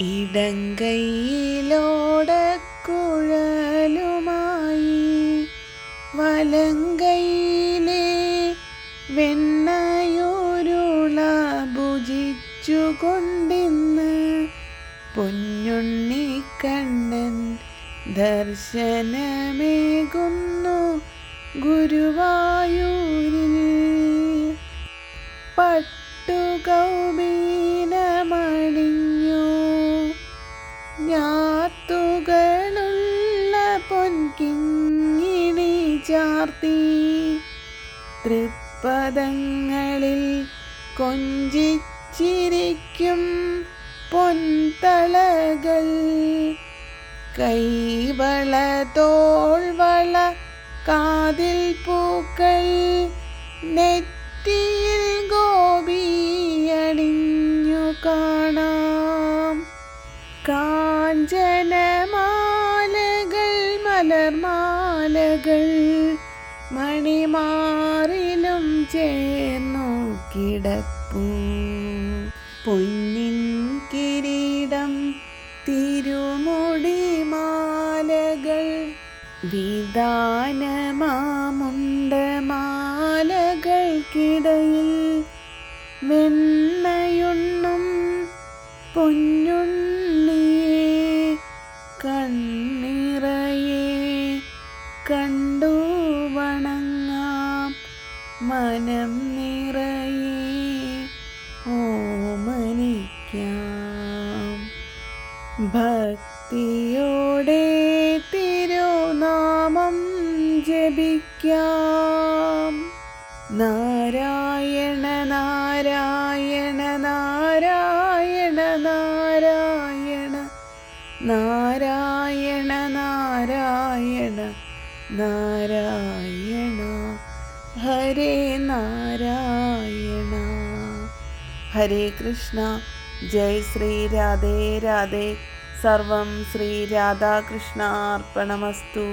ഇടങ്കൈയിലോടക്കുഴലുമായി വലങ്കൈയിലെ വെണ്ണയൂരുള ഭുജിച്ചുകൊണ്ടിന്ന് പൊന്നുണ്ണിക്കണ്ണൻ ദർശനമേകുന്നു ഗുരുവായൂരിൽ. പട്ടുകൗമീനമണിഞ്ഞു ചാർത്തി. തൃപ്പദങ്ങളിൽ കൊഞ്ചിച്ചിരിക്കും പൊൻതളകൾ കൈവള തോൾവള കാതിൽ പൂക്കൾ നെറ്റിയിൽ ഗോപിയണിഞ്ഞു കാണാം. കാഞ്ചനമാലകൾ മലർമാലകൾ. മണിമാറിലും ചേർന്നു പൊന്നിൻ കിരീടം തിരുമുടിമാലകൾ മാലകൾ വിധാനമാമുണ്ടമാലകൾക്കിടയിൽ വെണ്ണയുണ്ണും മനം നിറയെ ഓമനിക്കാം. ഭക്തിയോടെ തിരുനാമം ജപിക്കാം. നാരായണ നാരായണ നാരായണ നാരായണ നാരായണ നാരായണ നാരായണ. हरे नारायण। हरे कृष्ण जय श्रीराधे राधे सर्वं श्रीराधाकृष्णार्पणमस्तु